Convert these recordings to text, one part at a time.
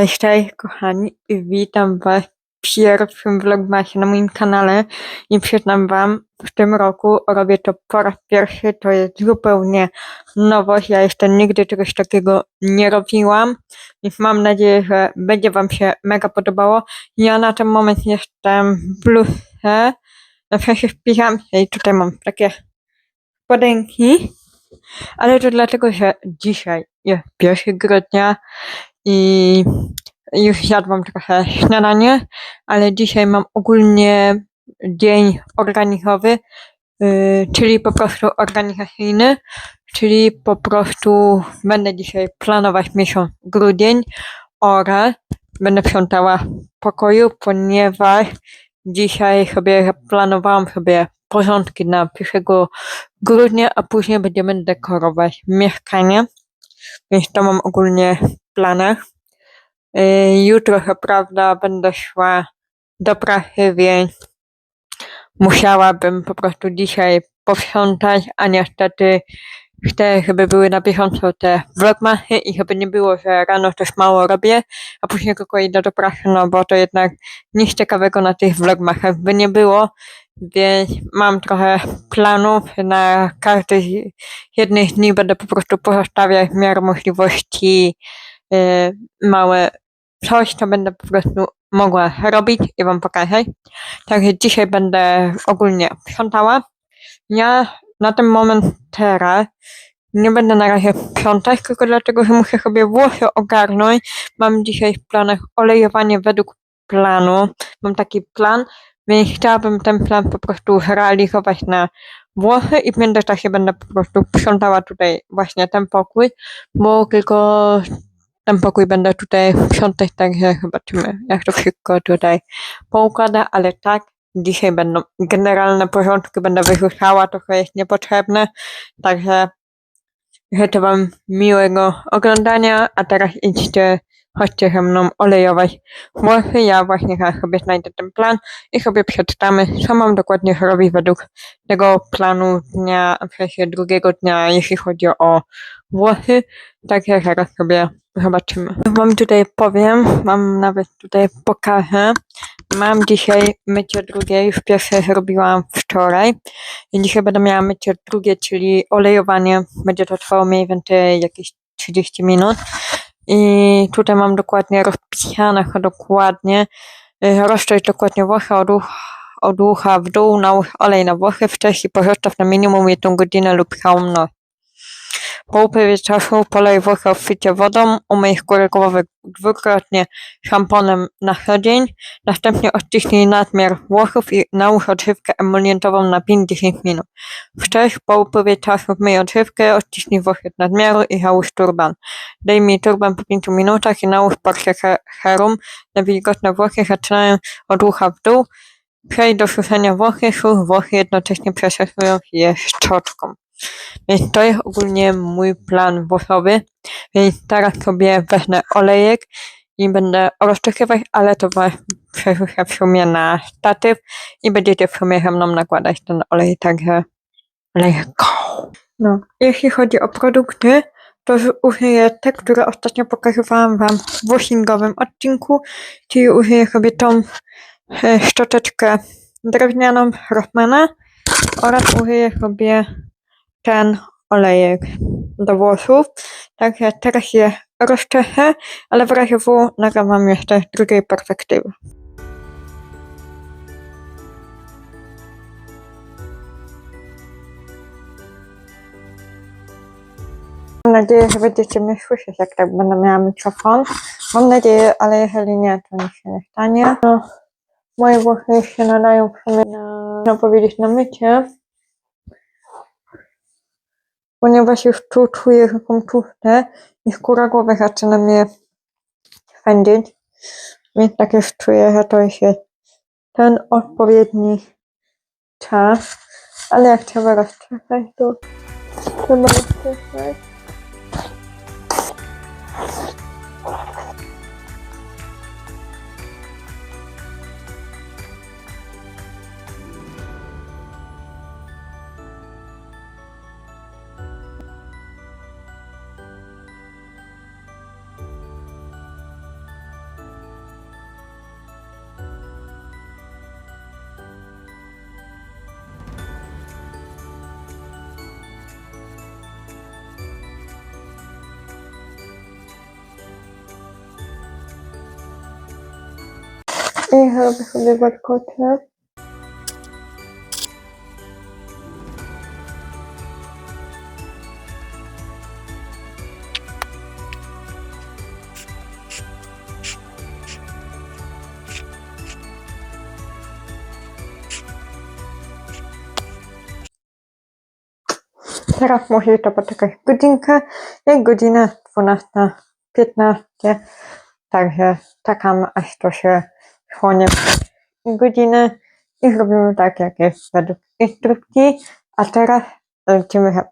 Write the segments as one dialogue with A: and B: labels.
A: Cześć, cześć kochani, witam was w pierwszym vlogmasie na moim kanale. I przyznam wam, w tym roku robię to po raz pierwszy, to jest zupełnie nowość, ja jeszcze nigdy czegoś takiego nie robiłam, więc mam nadzieję, że będzie wam się mega podobało. Ja na ten moment jestem w bluzce, na sensie w i tutaj mam takie spodenki, ale to dlatego, że dzisiaj jest 1 grudnia i już jadłam trochę śniadanie, ale dzisiaj mam ogólnie dzień organizowy, yy, czyli po prostu organizacyjny, czyli po prostu będę dzisiaj planować miesiąc grudzień oraz będę sprzątała pokoju, ponieważ dzisiaj sobie planowałam sobie porządki na 1 grudnia, a później będziemy dekorować mieszkanie, więc to mam ogólnie planach. Yy, Jutro co prawda będę szła do pracy, więc musiałabym po prostu dzisiaj posprzątać, a niestety chcę, żeby były na bieżąco te vlogmasy i żeby nie było, że rano też mało robię, a później tylko idę do pracy, no bo to jednak nic ciekawego na tych vlogmasach by nie było, więc mam trochę planów na każdy z jednych dni będę po prostu pozostawiać w miarę możliwości małe coś, co będę po prostu mogła robić i wam pokazać. Także dzisiaj będę ogólnie sprzątała. Ja na ten moment teraz nie będę na razie sprzątać, tylko dlatego, że muszę sobie włosy ogarnąć. Mam dzisiaj w planach olejowanie według planu. Mam taki plan, więc chciałabym ten plan po prostu realizować na włosy i w międzyczasie będę po prostu sprzątała tutaj właśnie ten pokój, bo tylko ten pokój będę tutaj sprzątać, także zobaczymy, jak to wszystko tutaj poukłada, ale tak, dzisiaj będą generalne porządki, będę wyrzucała to, co jest niepotrzebne, także życzę Wam miłego oglądania, a teraz idźcie, chodźcie ze mną olejować włosy, ja właśnie sobie znajdę ten plan i sobie przeczytamy, co mam dokładnie robić według tego planu dnia, w sensie drugiego dnia, jeśli chodzi o włosy, także zaraz sobie Zobaczymy. Wam tutaj powiem, mam nawet tutaj pokażę. Mam dzisiaj mycie drugie, już pierwsze zrobiłam wczoraj. I dzisiaj będę miała mycie drugie, czyli olejowanie. Będzie to trwało mniej więcej jakieś 30 minut. I tutaj mam dokładnie rozpisane, dokładnie y, rozczep dokładnie włosy od ucha, od ucha w dół, nałóż olej na włosy, wcześniej pozostaw na minimum jedną godzinę lub całą noc. Po upływie czasu polej włosy obficie wodą, umyj skórę głowy dwukrotnie szamponem na co dzień, następnie odciśnij nadmiar włosów i nałóż odżywkę emolientową na 5-10 minut. Wcześniej po upływie czasu myj odżywkę, odciśnij włosy od nadmiaru i załóż turban. Dejmij turban po 5 minutach i nałóż porcję herum na wilgotne włosy, zaczynają od ucha w dół. Przejdź do suszenia włosy, susz włosy jednocześnie przesuwując je szczotką. Więc to jest ogólnie mój plan włosowy. Więc teraz sobie wezmę olejek i będę rozczekiwać, ale to przerzucę w sumie na statyw i będziecie w sumie ze mną nakładać ten olej, także let's go. No, jeśli chodzi o produkty, to użyję te, które ostatnio pokazywałam wam w washingowym odcinku, czyli użyję sobie tą e, szczoteczkę drewnianą Rossmana oraz użyję sobie ten olejek do włosów. Także teraz je rozczeszę, ale w razie W nagrywam jeszcze drugiej perspektywy. Mam nadzieję, że będziecie mnie słyszeć, jak tak będę miała mikrofon. Mam nadzieję, ale jeżeli nie, to nic się nie stanie. No, moje włosy się nadają w sumie na, na powiedzieć na mycie ponieważ już tu czuję taką tłuste i skóra głowy zaczyna mnie swędzić, więc tak już czuję, że to jest ten odpowiedni czas, ale jak trzeba rozczekać, to trzeba rozczekać. I robię sobie warkocze. Teraz musi to poczekać godzinkę. Jak godzina 12.15. Także czekam aż to się chłonie godzinę i zrobimy tak jak jest według instrukcji. A teraz lecimy za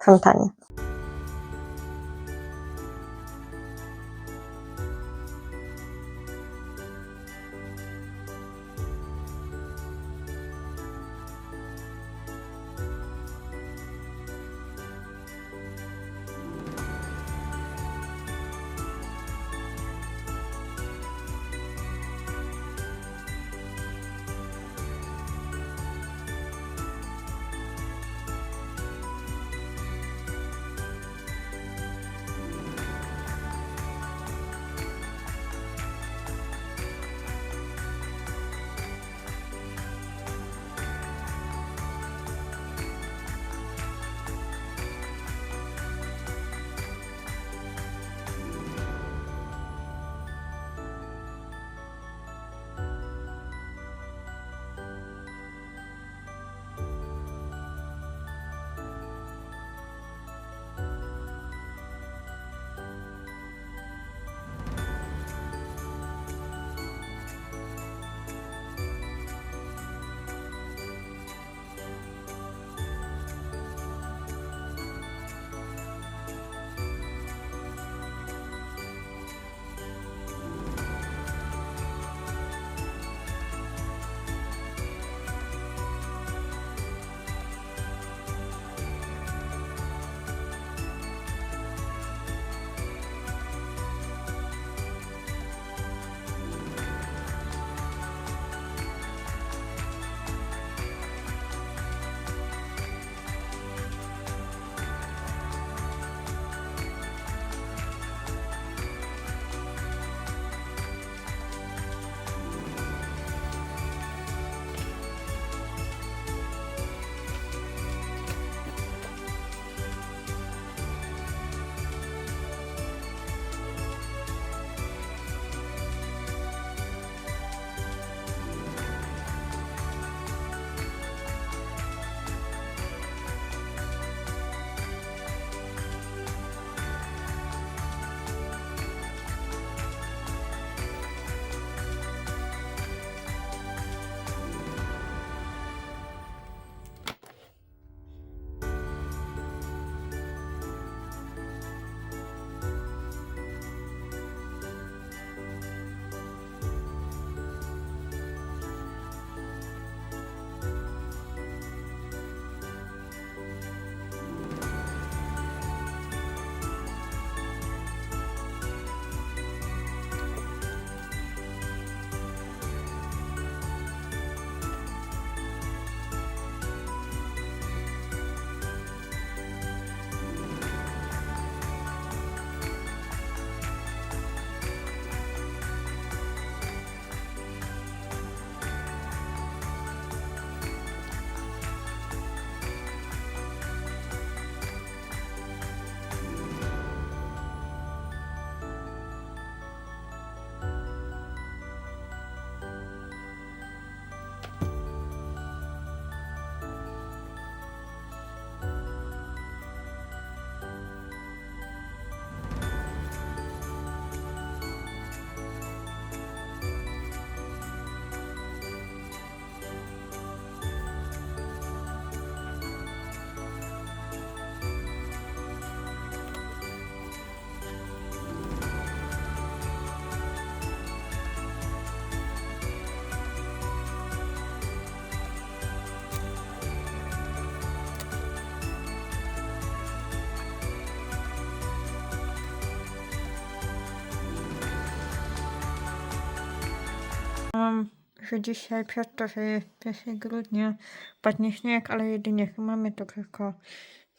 A: Myślałam, że dzisiaj przez to, że jest 1 grudnia, padnie śnieg, ale jedynie mamy to tylko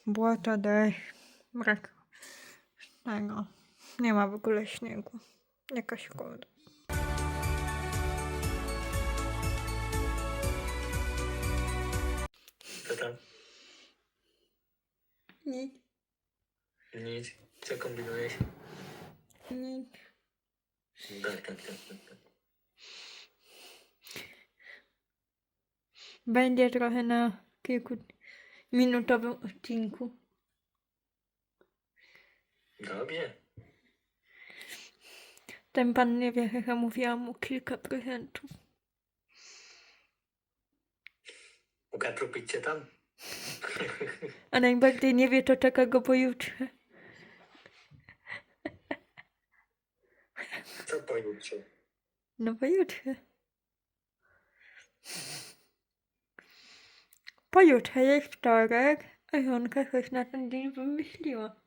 A: błoto, deszcz, brak tego. Nie ma w ogóle śniegu. Jakaś szkoda.
B: Co tam?
A: Nic,
B: Nic. Co kombinujesz?
A: nic.
B: Tak, tak, tak, tak. tak.
A: Będzie trochę na kilkuminutowym odcinku.
B: Dobrze.
A: Ten pan nie wie, że mówiłam mu kilka prezentów.
B: Ukatrupić cię tam?
A: A najbardziej nie wie, to czeka go pojutrze.
B: Co pojutrze?
A: No pojutrze. Pojutrze jest wtorek, a Jonka coś na ten dzień wymyśliła.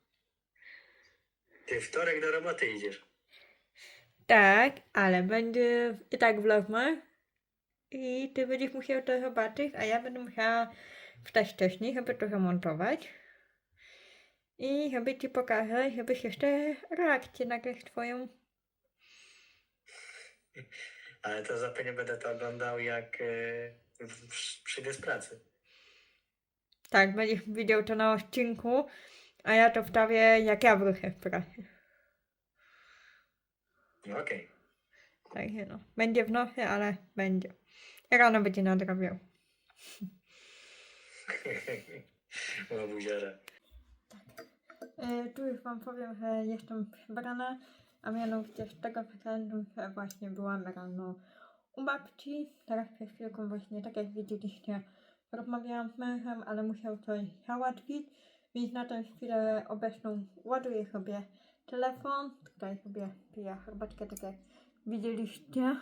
B: Ty wtorek do roboty idziesz.
A: Tak, ale będzie i tak vlogmas. I ty będziesz musiał to zobaczyć, a ja będę musiała wstać wcześniej, żeby to zamontować. I żeby ci pokazać, żebyś jeszcze reakcję nagrać twoją.
B: Ale to zapewne będę to oglądał jak w- w- przyjdę z pracy.
A: Tak, będziesz widział to na odcinku, a ja to wstawię jak ja wrócę w pracy.
B: No okej.
A: Także no, będzie w nocy, ale będzie. Rano będzie nadrabiał.
B: Okay. buziara.
A: E, tu już wam powiem, że jestem przebrana, a mianowicie z tego względu, że właśnie byłam rano u babci. Teraz przez chwilkę właśnie, tak jak widzieliście, rozmawiałam z mężem, ale musiał coś załatwić, więc na tę chwilę obecną ładuję sobie telefon. Tutaj sobie piję herbatkę, tak jak widzieliście,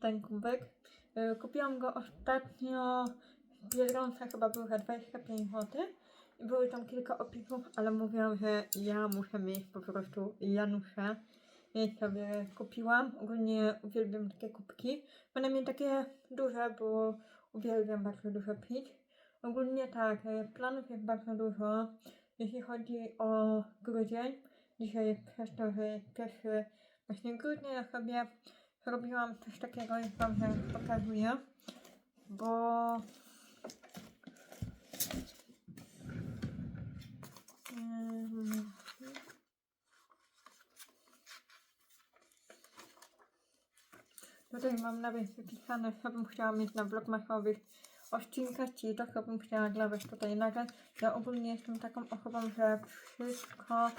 A: ten kubek. E, Kupiłam go ostatnio w Biedronce, chyba był za 25 zł. I Były tam kilka opisów, ale mówiłam, że ja muszę mieć po prostu Janusza. Więc sobie kupiłam. Ogólnie uwielbiam takie kubki. One mnie takie duże, bo uwielbiam bardzo dużo pić. Ogólnie tak, e, planów jest bardzo dużo. Jeśli chodzi o grudzień, dzisiaj przez to, że jest pierwszy właśnie grudnia, ja sobie robiłam coś takiego, jak wam pokazuję. Bo Mm. Tutaj mam nawet wypisane, co bym chciała mieć na vlogmasowych odcinkach, czyli to, co bym chciała dla Was tutaj nagrać. Ja ogólnie jestem taką osobą, że wszystko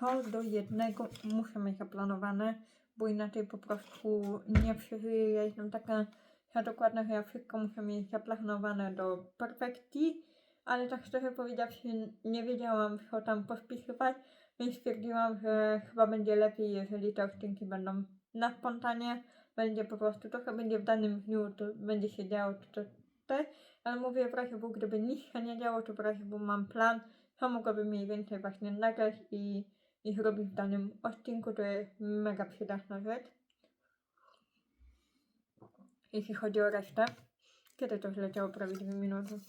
A: co do jednego muszę mieć zaplanowane, bo inaczej po prostu nie przeżyję. Ja jestem taka ja dokładna, że ja wszystko muszę mieć zaplanowane do perfekcji ale tak szczerze powiedziawszy, nie wiedziałam, co tam pospisywać, więc stwierdziłam, że chyba będzie lepiej, jeżeli te odcinki będą na spontanie, będzie po prostu to, co będzie w danym dniu, to będzie się działo, to, to. ale mówię w razie, bo gdyby nic się nie działo, to w razie, bo mam plan, to mogłabym mniej więcej właśnie nagrać i, i zrobić w danym odcinku, to jest mega przydatna rzecz. Jeśli chodzi o resztę, kiedy to zleciało prawie 2 minuty.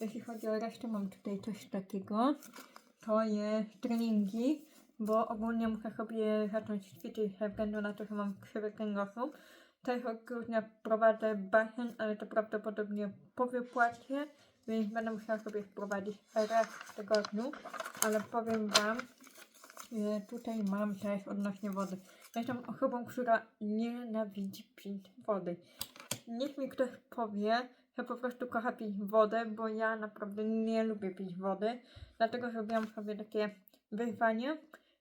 A: Jeśli chodzi o resztę, mam tutaj coś takiego. To jest treningi, bo ogólnie muszę sobie zacząć ćwiczyć ze względu na to, że mam krzywy kręgosłup. Też od grudnia prowadzę basen, ale to prawdopodobnie po wypłacie, więc będę musiała sobie wprowadzić raz w tygodniu. Ale powiem Wam, że tutaj mam też odnośnie wody. Ja jestem osobą, która nienawidzi pić wody. Niech mi ktoś powie, że po prostu kocha pić wodę, bo ja naprawdę nie lubię pić wody. Dlatego zrobiłam sobie takie wyzwanie.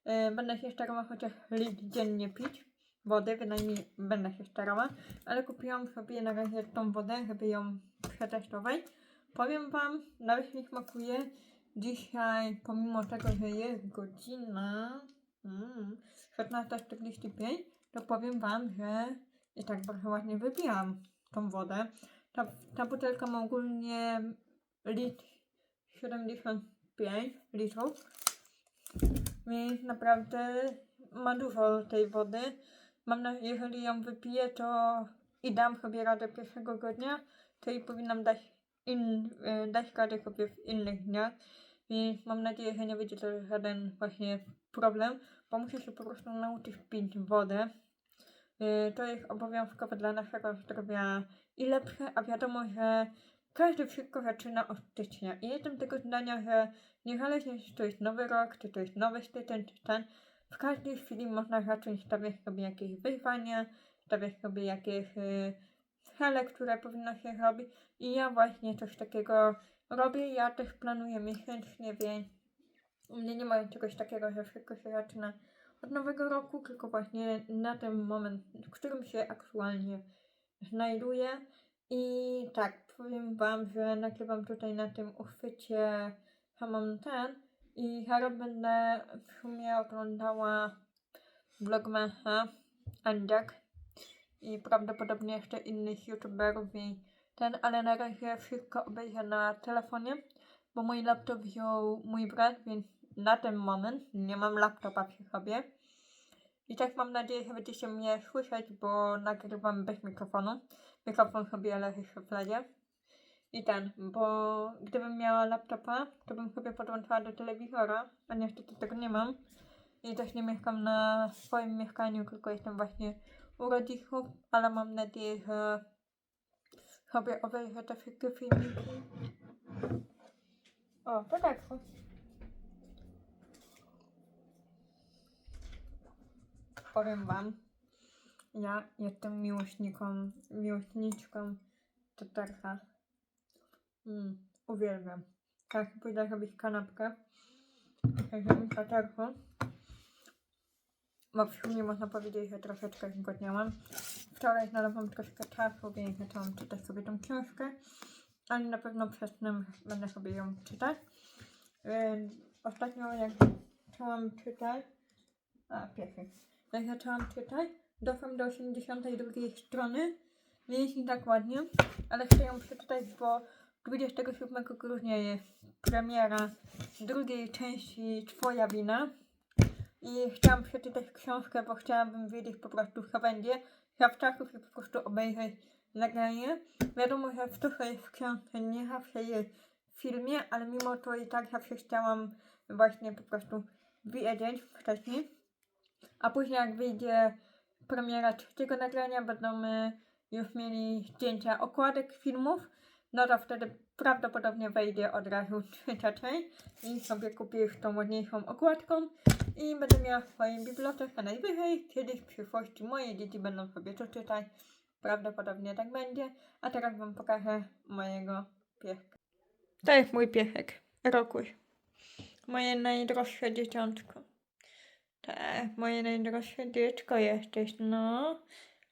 A: Yy, Będę się starała chociaż litr dziennie pić wody, bynajmniej będę się starała, ale kupiłam sobie na razie tą wodę, żeby ją przetestować. Powiem Wam, nawet mi smakuje. Dzisiaj, pomimo tego, że jest godzina mm, 14.45, to powiem Wam, że i tak bardzo ładnie wypijam tą wodę. Ta, ta butelka ma ogólnie litr 75 litrów. Więc naprawdę ma dużo tej wody. Mam na, jeżeli ją wypiję, to i dam sobie radę pierwszego dnia, to i powinnam dać, in, e, dać radę sobie w innych dniach. Więc mam nadzieję, że nie będzie to żaden właśnie problem, bo muszę się po prostu nauczyć pić wodę. E, To jest obowiązkowe dla naszego zdrowia i lepsze, a wiadomo, że każdy wszystko zaczyna od stycznia. I jestem tego zdania, że niezależnie czy to jest nowy rok, czy to jest nowy styczeń, czy ten, w każdej chwili można zacząć stawiać sobie jakieś wyzwania, stawiać sobie jakieś y, cele, które powinno się robić. I ja właśnie coś takiego robię. Ja też planuję miesięcznie, więc u mnie nie ma czegoś takiego, że wszystko się zaczyna od nowego roku, tylko właśnie na ten moment, w którym się aktualnie znajduję. I tak, powiem Wam, że nagrywam tutaj na tym uchwycie samą ten i zaraz będę w sumie oglądała vlogmasa Andziak i prawdopodobnie jeszcze innych youtuberów i ten, ale na razie wszystko obejrzę na telefonie, bo mój laptop wziął mój brat, więc na ten moment nie mam laptopa przy sobie. I tak mam nadzieję, że będziecie mnie słyszeć, bo nagrywam bez mikrofonu. Mikrofon sobie leży w szufladzie. I ten, bo gdybym miała laptopa, to bym sobie podłączyła do telewizora, a niestety tego nie mam. I też nie mieszkam na swoim mieszkaniu, tylko jestem właśnie u rodziców, ale mam nadzieję, że sobie obejrzę te wszystkie filmiki. O, to tak. Powiem wam, ja jestem miłośniką, miłośniczką tatarcha. Mm, uwielbiam. Tak, pójdę robić kanapkę. Także tatarchu. Bo w sumie można powiedzieć, że troszeczkę zgodniałam. Wczoraj znalazłam troszkę czasu, więc zaczęłam czytać sobie tą książkę. Ale na pewno przez tym będę sobie ją czytać. Ostatnio jak zaczęłam czytać... A, pierwszy. Jak zaczęłam czytać, doszłam do 82 strony. Nie jest tak ładnie, ale chcę ją przeczytać, bo 27 grudnia jest premiera drugiej części Twoja wina. I chciałam przeczytać książkę, bo chciałabym wiedzieć po prostu co będzie. Zawczasu się po prostu obejrzeć nagranie. Wiadomo, że w to, co jest w książce, nie zawsze jest w filmie, ale mimo to i tak zawsze chciałam właśnie po prostu wiedzieć wcześniej. A później jak wyjdzie premiera trzeciego nagrania, będą y, już mieli zdjęcia okładek filmów, no to wtedy prawdopodobnie wejdzie od razu trzecia część i sobie kupię już tą ładniejszą okładką i będę miała w swojej bibliotece najwyżej. Kiedyś w przyszłości moje dzieci będą sobie to czytać. Prawdopodobnie tak będzie. A teraz wam pokażę mojego pieska. To jest mój piesek, Rokuś. Moje najdroższe dzieciątko. Tak, moje najdroższe dziecko jesteś, no.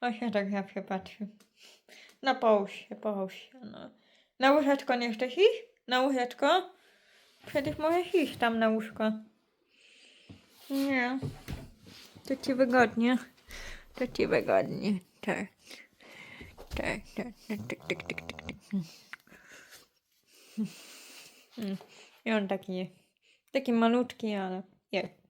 A: O się tak zawsze patrzy. No połóż się, połóż się, no. Na łóżeczko nie chcesz iść? Na łóżeczko? Przecież możesz iść tam na łóżko. Nie. To ci wygodnie. To ci wygodnie. Tak. Tak, tak, tak, tak, tak, tak, tak, tak. Mm. I on taki jest. Taki malutki, ale jest.